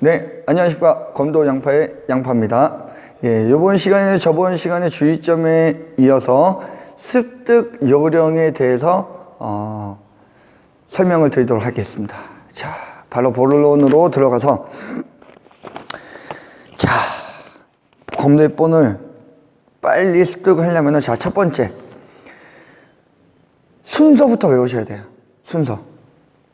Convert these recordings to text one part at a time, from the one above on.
네, 안녕하십니까. 검도 양파의 양파입니다. 예, 이번 시간에 저번 시간에 주의점에 이어서 습득 요령에 대해서 어, 설명을 드리도록 하겠습니다. 자, 바로 본론으로 들어가서 자, 검도본을 빨리 습득을 하려면 자, 첫 번째 순서부터 외우셔야 돼요. 순서.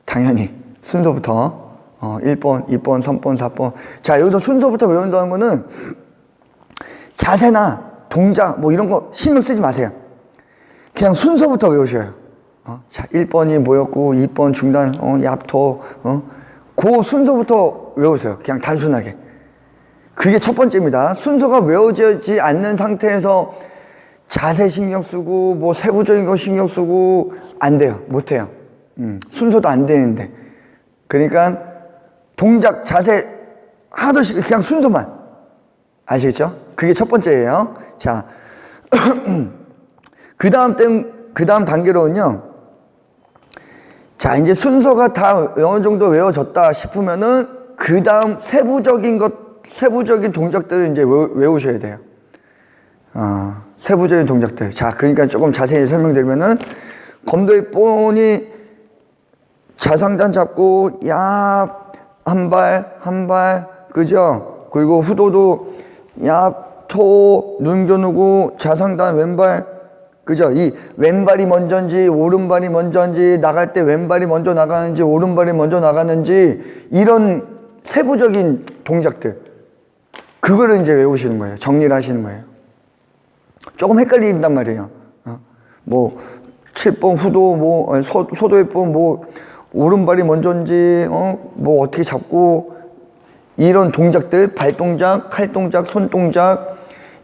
당연히 순서부터 어, 1번, 2번, 3번, 4번. 자, 여기서 순서부터 외운다는 거는 자세나 동작 뭐 이런 거 신경 쓰지 마세요. 그냥 순서부터 외우셔요. 어? 자, 1번이 뭐였고 2번 중단, 어, 얍토, 어? 그 순서부터 외우세요. 그냥 단순하게. 그게 첫 번째입니다. 순서가 외워지지 않는 상태에서 자세 신경 쓰고 뭐 세부적인 거 신경 쓰고 안 돼요. 못 해요. 음, 순서도 안 되는데. 그러니까 동작 자세 하나도 시- 그냥 순서만 아시겠죠? 그게 첫 번째예요. 자, 그 다음 땐, 그 다음 단계로는요. 자, 이제 순서가 다 어느 정도 외워졌다 싶으면은 그 다음 세부적인 것, 세부적인 동작들을 이제 외우, 외우셔야 돼요. 어, 세부적인 동작들. 자, 그러니까 조금 자세히 설명드리면은 검도의 본이 자상단 잡고 얍 한 발, 한 발, 그죠? 그리고 후도도 얍, 토, 눈 겨누고 자상단 왼발, 그죠? 이 왼발이 먼저인지 오른발이 먼저인지 나갈 때 왼발이 먼저 나가는지 오른발이 먼저 나가는지 이런 세부적인 동작들 그거를 이제 외우시는 거예요. 정리를 하시는 거예요. 조금 헷갈린단 말이에요. 어? 뭐 7번 후도 뭐 소도의 번 뭐 오른발이 먼저인지 어? 뭐 어떻게 잡고 이런 동작들 발 동작, 칼 동작, 손 동작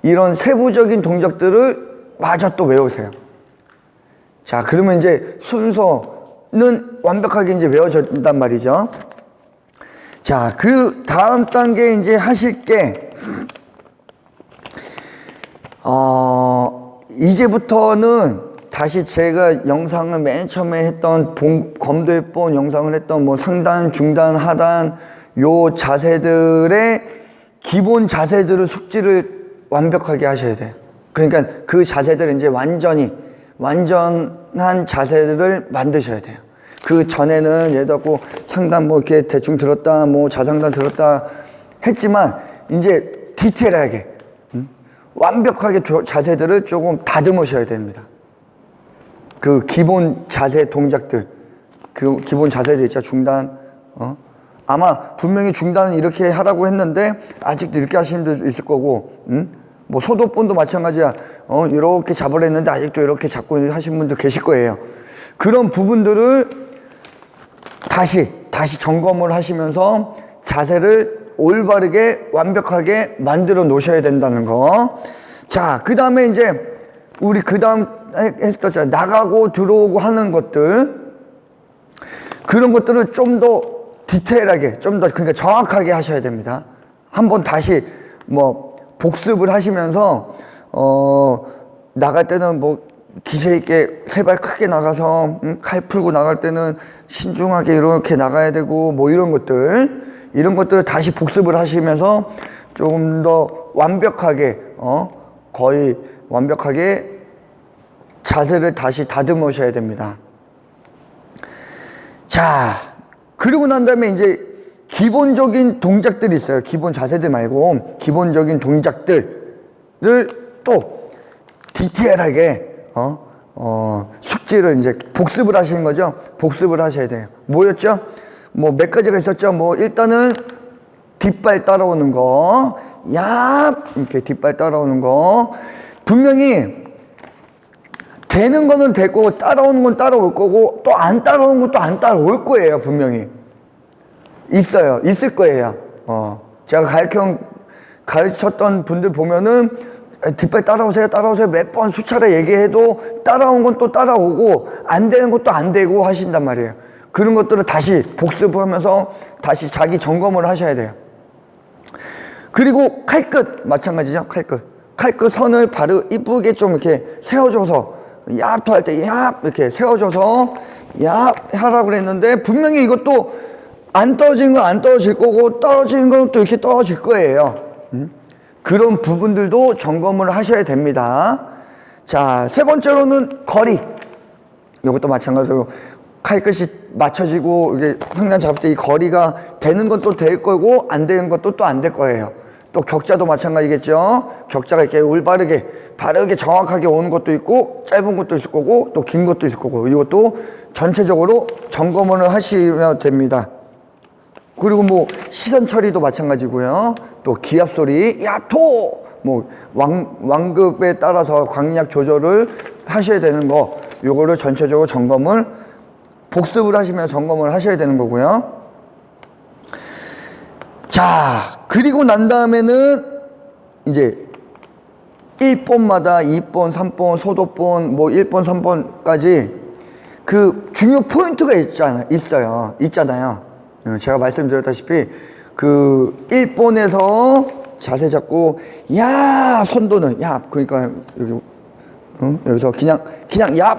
이런 세부적인 동작들을 마저 또 외우세요. 자, 그러면 이제 순서는 완벽하게 이제 외워진단 말이죠. 자, 그 다음 단계 이제 하실 게 어, 이제부터는 다시 제가 영상을 맨 처음에 했던 봉, 검도해본 영상을 했던 뭐 상단, 중단, 하단 요 자세들의 기본 자세들을 숙지를 완벽하게 하셔야 돼요. 그러니까 그 자세들을 이제 완전히 완전한 자세를 만드셔야 돼요. 그 전에는 예를 들어 상단 뭐 이렇게 대충 들었다, 뭐 자상단 들었다 했지만 이제 디테일하게 완벽하게 조- 자세들을 조금 다듬으셔야 됩니다. 그 기본 자세 동작들, 그 기본 자세들 있죠. 중단, 어? 아마 분명히 중단은 이렇게 하라고 했는데 아직도 이렇게 하시는 분도 있을 거고, 음? 뭐 소도본도 마찬가지야. 어, 이렇게 잡으려 했는데 아직도 이렇게 잡고 하시는 분도 계실 거예요. 그런 부분들을 다시 다시 점검을 하시면서 자세를 올바르게 완벽하게 만들어 놓으셔야 된다는 거. 자, 그 다음에 이제 우리 그 다음 했었잖아요. 나가고 들어오고 하는 것들. 그런 것들을 좀 더 디테일하게, 좀 더 그러니까 정확하게 하셔야 됩니다. 한번 다시 뭐 복습을 하시면서 어 나갈 때는 뭐 기세 있게 세 발 크게 나가서 음, 칼 풀고 나갈 때는 신중하게 이렇게 나가야 되고 뭐 이런 것들 이런 것들을 다시 복습을 하시면서 조금 더 완벽하게 어 거의 완벽하게 자세를 다시 다듬으셔야 됩니다. 자, 그리고 난 다음에 이제 기본적인 동작들이 있어요. 기본 자세들 말고 기본적인 동작들을 또 디테일하게 어, 어, 숙지를 이제 복습을 하시는 거죠. 복습을 하셔야 돼요. 뭐였죠? 뭐 몇 가지가 있었죠. 뭐 일단은 뒷발 따라오는 거, 야 이렇게 뒷발 따라오는 거 분명히 되는 거는 되고 따라오는 건 따라올 거고 또 안 따라오는 것도 안 따라올 거예요 분명히. 있어요. 있을 거예요. 어. 제가 가르쳐 가르쳤던 분들 보면은 뒷발 따라오세요 따라오세요. 몇 번 수차례 얘기해도 따라온 건 또 따라오고 안 되는 것도 안 되고 하신단 말이에요. 그런 것들을 다시 복습하면서 다시 자기 점검을 하셔야 돼요. 그리고 칼끝 마찬가지죠 칼끝. 칼끝 선을 바로 이쁘게 좀 이렇게 세워줘서 얍 할때 얍 이렇게 세워줘서 얍 하라고 그랬는데 분명히 이것도 안 떨어지는 건 안 떨어질 거고 떨어지는 건 또 이렇게 떨어질 거예요. 음? 그런 부분들도 점검을 하셔야 됩니다. 자, 세 번째로는 거리. 이것도 마찬가지로 칼끝이 맞춰지고 이게 상단 잡을 때 이 거리가 되는 건또될 거고 안 되는 것도 또 안 될 거예요. 또 격자도 마찬가지겠죠. 격자가 이렇게 올바르게 바르게 정확하게 오는 것도 있고 짧은 것도 있을 거고 또 긴 것도 있을 거고 이것도 전체적으로 점검을 하시면 됩니다. 그리고 뭐 시선 처리도 마찬가지고요. 또 기압 소리, 야토! 뭐 왕, 왕급에 따라서 광약 조절을 하셔야 되는 거, 요거를 전체적으로 점검을 복습을 하시면 점검을 하셔야 되는 거고요. 자, 그리고 난 다음에는 이제 1번마다 2번, 3번, 소도번, 뭐 1번, 3번까지 그 중요 포인트가 있잖아, 있어요. 있잖아요. 어, 제가 말씀드렸다시피 그 1번에서 자세 잡고 야 손도는 야 그러니까 여기 어? 여기서 그냥 그냥 얍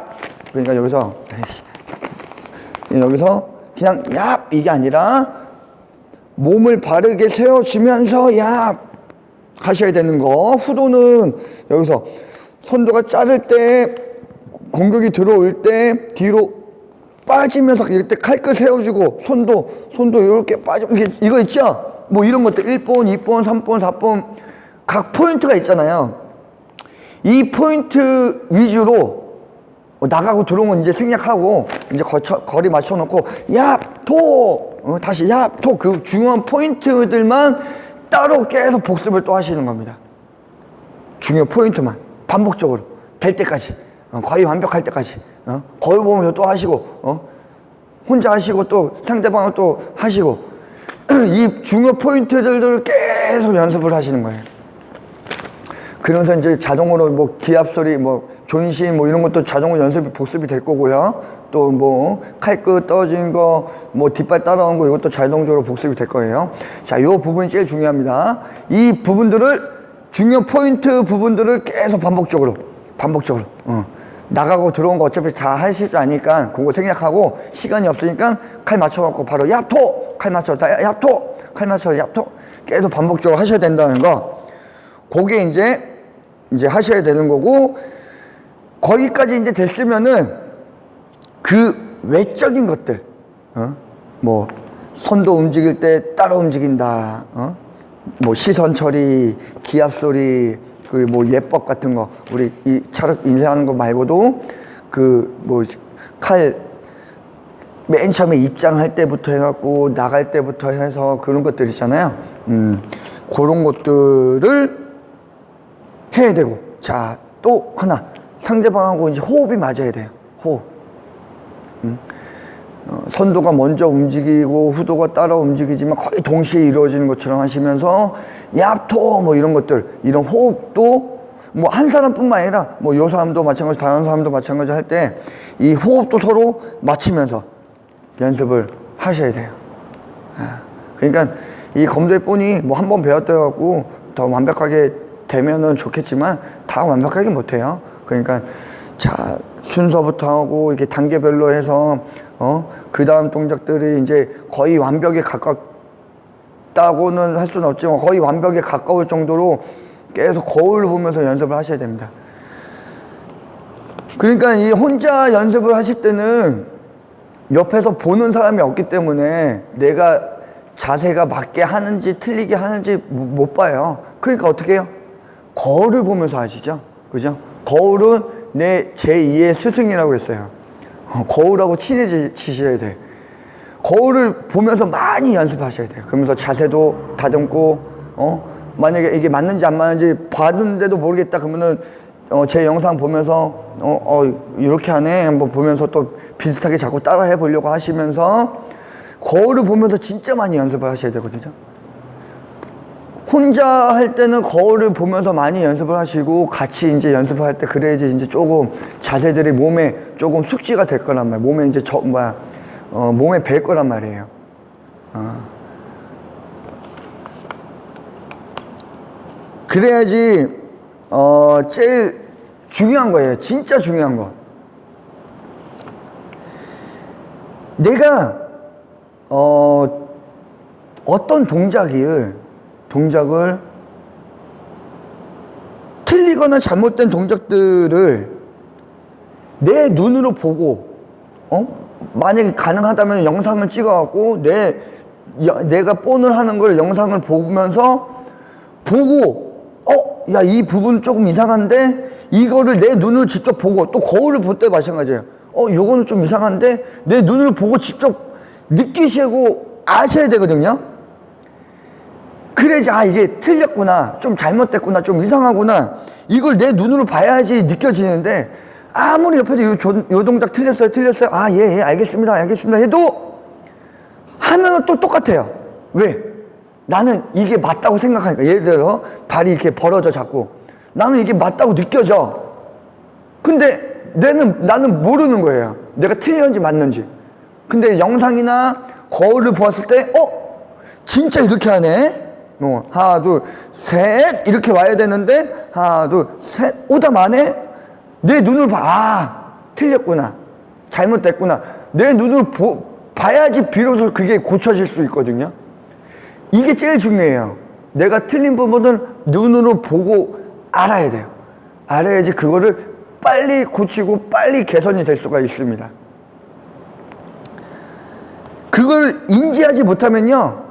그러니까 여기서 에이씨. 여기서 그냥 얍 이게 아니라 몸을 바르게 세워주면서 얍 하셔야 되는 거. 후도는 여기서 손도가 자를 때 공격이 들어올 때 뒤로 빠지면서 이렇게 칼끝 세워주고 손도 손도 이렇게 빠져 이게 이거 있죠? 뭐 이런 것들 1번, 2번, 3번, 4번 각 포인트가 있잖아요. 이 포인트 위주로 어, 나가고 들어온 건 이제 생략하고 이제 거쳐, 거리 맞춰놓고 얍토 어, 다시 얍토 그 중요한 포인트들만 따로 계속 복습을 또 하시는 겁니다. 중요 포인트만 반복적으로 될 때까지 어, 거의 완벽할 때까지 어? 거울 보면서 또 하시고 어? 혼자 하시고 또 상대방은 또 하시고 이 중요 포인트들을 계속 연습을 하시는 거예요. 그러면서 이제 자동으로 뭐 기압 소리, 뭐 존심 뭐 이런 것도 자동으로 연습이 복습이 될 거고요. 또 뭐 칼끝 떨어진 거, 뭐 뒷발 따라온 거 이것도 자동적으로 복습이 될 거예요. 자, 이 부분이 제일 중요합니다. 이 부분들을 중요 포인트 부분들을 계속 반복적으로, 반복적으로. 어. 나가고 들어온 거 어차피 다 하실 줄 아니까 그거 생략하고 시간이 없으니까 칼 맞춰갖고 바로 얍토! 칼 맞춰, 다 얍토! 칼 맞춰, 얍토! 계속 반복적으로 하셔야 된다는 거. 그게 이제 이제 하셔야 되는 거고 거기까지 이제 됐으면은 그 외적인 것들 어? 뭐 손도 움직일 때 따라 움직인다 어? 뭐 시선 처리 기압 소리 그리고 뭐 예법 같은 거 우리 이 차력 인쇄하는 거 말고도 그 뭐 칼 맨 처음에 입장할 때부터 해갖고 나갈 때부터 해서 그런 것들 있잖아요. 음, 그런 것들을 해야 되고 자 또 하나 상대방하고 이제 호흡이 맞아야 돼요 호흡 음? 어, 선도가 먼저 움직이고 후도가 따라 움직이지만 거의 동시에 이루어지는 것처럼 하시면서 얍토 뭐 이런 것들 이런 호흡도 뭐 한 사람뿐만 아니라 뭐 요 사람도 마찬가지 다른 사람도 마찬가지 할 때 이 호흡도 서로 맞추면서 연습을 하셔야 돼요 아, 그러니까 이 검도의 본이 뭐 한 번 배웠다 해갖고 더 완벽하게 되면은 좋겠지만 다 완벽하게 못해요. 그러니까 자 순서부터 하고 이렇게 단계별로 해서 어그 다음 동작들이 이제 거의 완벽에 가깝다고는 할 수는 없지만 거의 완벽에 가까울 정도로 계속 거울 보면서 연습을 하셔야 됩니다. 그러니까 이 혼자 연습을 하실 때는 옆에서 보는 사람이 없기 때문에 내가 자세가 맞게 하는지 틀리게 하는지 못 봐요. 그러니까 어떻게 해요? 거울을 보면서 하시죠. 그죠? 거울은 내 제2의 스승이라고 했어요. 어, 거울하고 친해지셔야 돼. 거울을 보면서 많이 연습하셔야 돼요. 그러면서 자세도 다듬고, 어? 만약에 이게 맞는지 안 맞는지 봤는데도 모르겠다 그러면은 어, 제 영상 보면서 어, 어, 이렇게 하네. 한번 보면서 또 비슷하게 자꾸 따라 해 보려고 하시면서 거울을 보면서 진짜 많이 연습을 하셔야 되거든요. 혼자 할 때는 거울을 보면서 많이 연습을 하시고 같이 이제 연습을 할때 그래야지 이제 조금 자세들이 몸에 조금 숙지가 될 거란 말이에요. 몸에 이제 저 뭐야 어, 몸에 뵐 거란 말이에요. 어. 그래야지 어 제일 중요한 거예요. 진짜 중요한 거. 내가 어 어떤 동작을 동작을 틀리거나 잘못된 동작들을 내 눈으로 보고 어? 만약에 가능하다면 영상을 찍어갖고 내 여- 내가 본을 하는 걸 영상을 보면서 보고 어? 야 이 부분 조금 이상한데? 이거를 내 눈으로 직접 보고 또 거울을 볼 때 마찬가지예요. 어 요거는 좀 이상한데? 내 눈을 보고 직접 느끼시고 아셔야 되거든요 그래야지 아 이게 틀렸구나 좀 잘못됐구나 좀 이상하구나. 이걸 내 눈으로 봐야지 느껴지는데 아무리 옆에서 요, 조- 요 동작 틀렸어요 틀렸어요. 아예예 알겠습니다 알겠습니다 해도 하면은 또 똑같아요. 왜? 나는 이게 맞다고 생각하니까. 예를 들어 발이 이렇게 벌어져 자꾸. 나는 이게 맞다고 느껴져. 근데 내는 나는 모르는 거예요. 내가 틀렸는지 맞는지. 근데 영상이나 거울을 보았을 때 어? 진짜 이렇게 하네 어, 하나 둘셋! 이렇게 와야 되는데 하나 둘셋! 오다 마네 내 눈을 봐아 틀렸구나. 잘못됐구나. 내 눈을 보, 봐야지 비로소 그게 고쳐질 수 있거든요. 이게 제일 중요해요. 내가 틀린 부분을 눈으로 보고 알아야 돼요. 알아야지 그거를 빨리 고치고 빨리 개선이 될 수가 있습니다. 그걸 인지하지 못하면요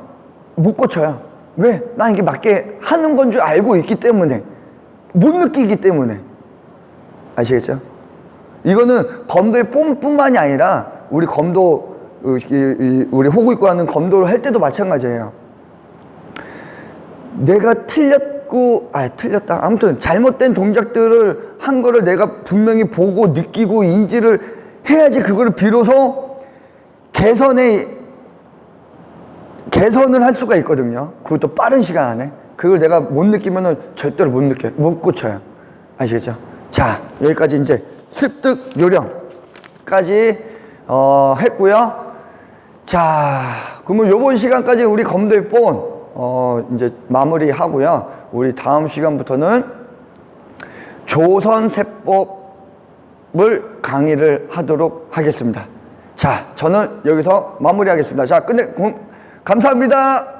못 고쳐요 왜? 난 이게 맞게 하는 건 줄 알고 있기 때문에 못 느끼기 때문에 아시겠죠? 이거는 검도의 뽐뿐만이 아니라 우리 검도 우리 호구 입고 하는 검도를 할 때도 마찬가지예요 내가 틀렸고 아 틀렸다 아무튼 잘못된 동작들을 한 거를 내가 분명히 보고 느끼고 인지를 해야지 그거를 비로소 개선에 개선을 할 수가 있거든요 그것도 빠른 시간 안에 그걸 내가 못 느끼면은 절대로 못 느껴 못 고쳐요 아시겠죠 자 여기까지 이제 습득 요령까지 어, 했고요 자, 그러면 요번 시간까지 우리 검도의 본, 어, 이제 마무리 하고요. 우리 다음 시간부터는 조선세법을 강의를 하도록 하겠습니다. 자, 저는 여기서 마무리하겠습니다. 자, 끝내, 고- 감사합니다.